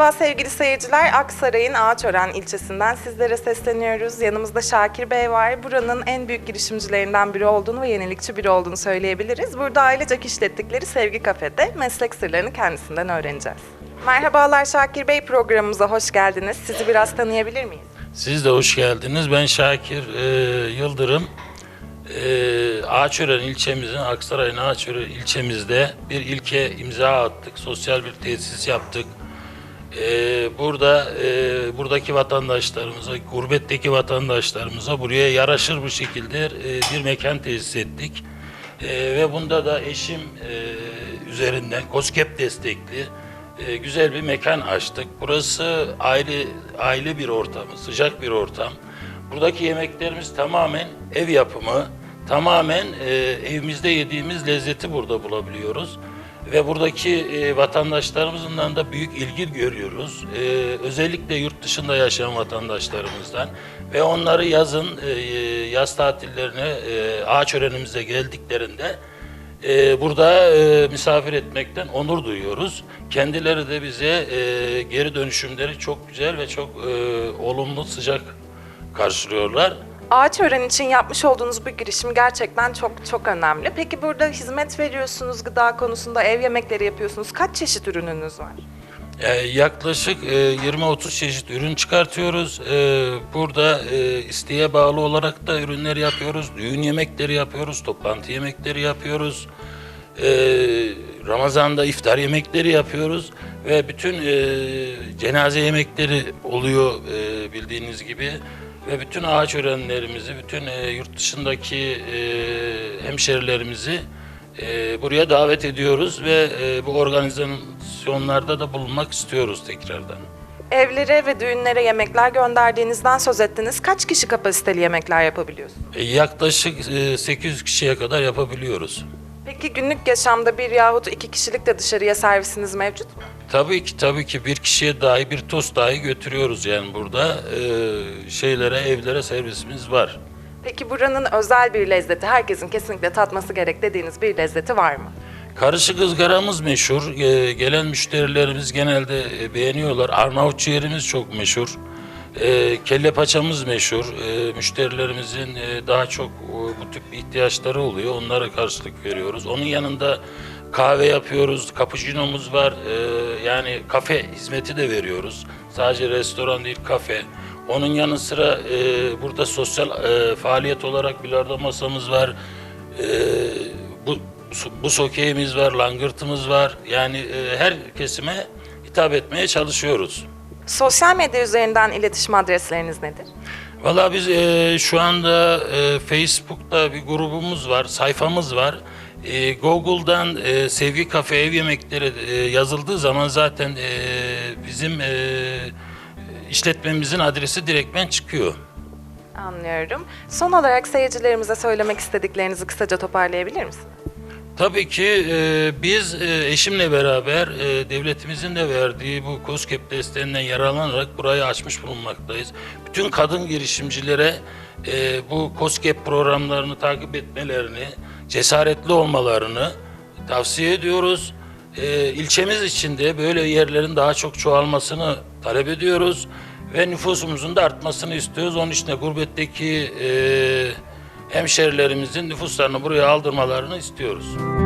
Merhaba sevgili seyirciler. Aksaray'ın Ağaçören ilçesinden sizlere sesleniyoruz. Yanımızda Şakir Bey var. Buranın en büyük girişimcilerinden biri olduğunu ve yenilikçi biri olduğunu söyleyebiliriz. Burada ailecek işlettikleri Sevgi Kafe'de meslek sırlarını kendisinden öğreneceğiz. Merhabalar Şakir Bey programımıza hoş geldiniz. Sizi biraz tanıyabilir miyiz? Siz de hoş geldiniz. Ben Şakir e, Yıldırım. E, Ağaçören ilçemizin, Aksaray'ın Ağaçören ilçemizde bir ilke imza attık. Sosyal bir tesis yaptık. E, burada e, buradaki vatandaşlarımıza, gurbetteki vatandaşlarımıza buraya yaraşır bir şekilde e, bir mekan tesis ettik. E, ve bunda da eşim e, üzerinden COSGAP destekli e, güzel bir mekan açtık. Burası aile aile bir ortamı, sıcak bir ortam. Buradaki yemeklerimiz tamamen ev yapımı, tamamen e, evimizde yediğimiz lezzeti burada bulabiliyoruz. Ve buradaki e, vatandaşlarımızdan da büyük ilgi görüyoruz. E, özellikle yurt dışında yaşayan vatandaşlarımızdan ve onları yazın e, yaz tatillerine e, Ağaçören'imize geldiklerinde e, burada e, misafir etmekten onur duyuyoruz. Kendileri de bize e, geri dönüşümleri çok güzel ve çok e, olumlu sıcak karşılıyorlar. Ağaçören için yapmış olduğunuz bu girişim gerçekten çok çok önemli. Peki burada hizmet veriyorsunuz, gıda konusunda ev yemekleri yapıyorsunuz. Kaç çeşit ürününüz var? E, yaklaşık e, 20-30 çeşit ürün çıkartıyoruz. E, burada e, isteğe bağlı olarak da ürünler yapıyoruz. Düğün yemekleri yapıyoruz, toplantı yemekleri yapıyoruz. E, Ramazan'da iftar yemekleri yapıyoruz ve bütün e, cenaze yemekleri oluyor e, bildiğiniz gibi ve bütün ağaç öğrenlerimizi, bütün e, yurt dışındaki e, hemşerilerimizi e, buraya davet ediyoruz ve e, bu organizasyonlarda da bulunmak istiyoruz tekrardan. Evlere ve düğünlere yemekler gönderdiğinizden söz ettiniz. Kaç kişi kapasiteli yemekler yapabiliyorsunuz? E, yaklaşık e, 800 kişiye kadar yapabiliyoruz. Peki günlük yaşamda bir yahut iki kişilik de dışarıya servisiniz mevcut mu? Tabii ki tabii ki bir kişiye dahi bir tost dahi götürüyoruz yani burada e, şeylere evlere servisimiz var. Peki buranın özel bir lezzeti, herkesin kesinlikle tatması gerek dediğiniz bir lezzeti var mı? Karışık ızgaramız meşhur. E, gelen müşterilerimiz genelde e, beğeniyorlar. Arnavut ciğerimiz çok meşhur. E, kelle paçamız meşhur. E, müşterilerimizin e, daha çok e, bu tip ihtiyaçları oluyor. Onlara karşılık veriyoruz. Onun yanında kahve yapıyoruz. Cappuccino'muz var. E, yani kafe hizmeti de veriyoruz. Sadece restoran değil kafe. Onun yanı sıra e, burada sosyal e, faaliyet olarak bilardo masamız var. E, bu bu sokeyimiz var, langırtımız var. Yani e, her kesime hitap etmeye çalışıyoruz. Sosyal medya üzerinden iletişim adresleriniz nedir? Valla biz e, şu anda e, Facebook'ta bir grubumuz var, sayfamız var. E, Google'dan e, Sevgi Kafe Ev Yemekleri e, yazıldığı zaman zaten e, bizim e, işletmemizin adresi direktmen çıkıyor. Anlıyorum. Son olarak seyircilerimize söylemek istediklerinizi kısaca toparlayabilir misiniz? Tabii ki e, biz e, eşimle beraber e, devletimizin de verdiği bu COSGAP desteğinden yararlanarak burayı açmış bulunmaktayız. Bütün kadın girişimcilere e, bu COSGAP programlarını takip etmelerini, cesaretli olmalarını tavsiye ediyoruz. E, ilçemiz içinde böyle yerlerin daha çok çoğalmasını talep ediyoruz ve nüfusumuzun da artmasını istiyoruz. Onun için de gurbetteki e, hemşerilerimizin nüfuslarını buraya aldırmalarını istiyoruz.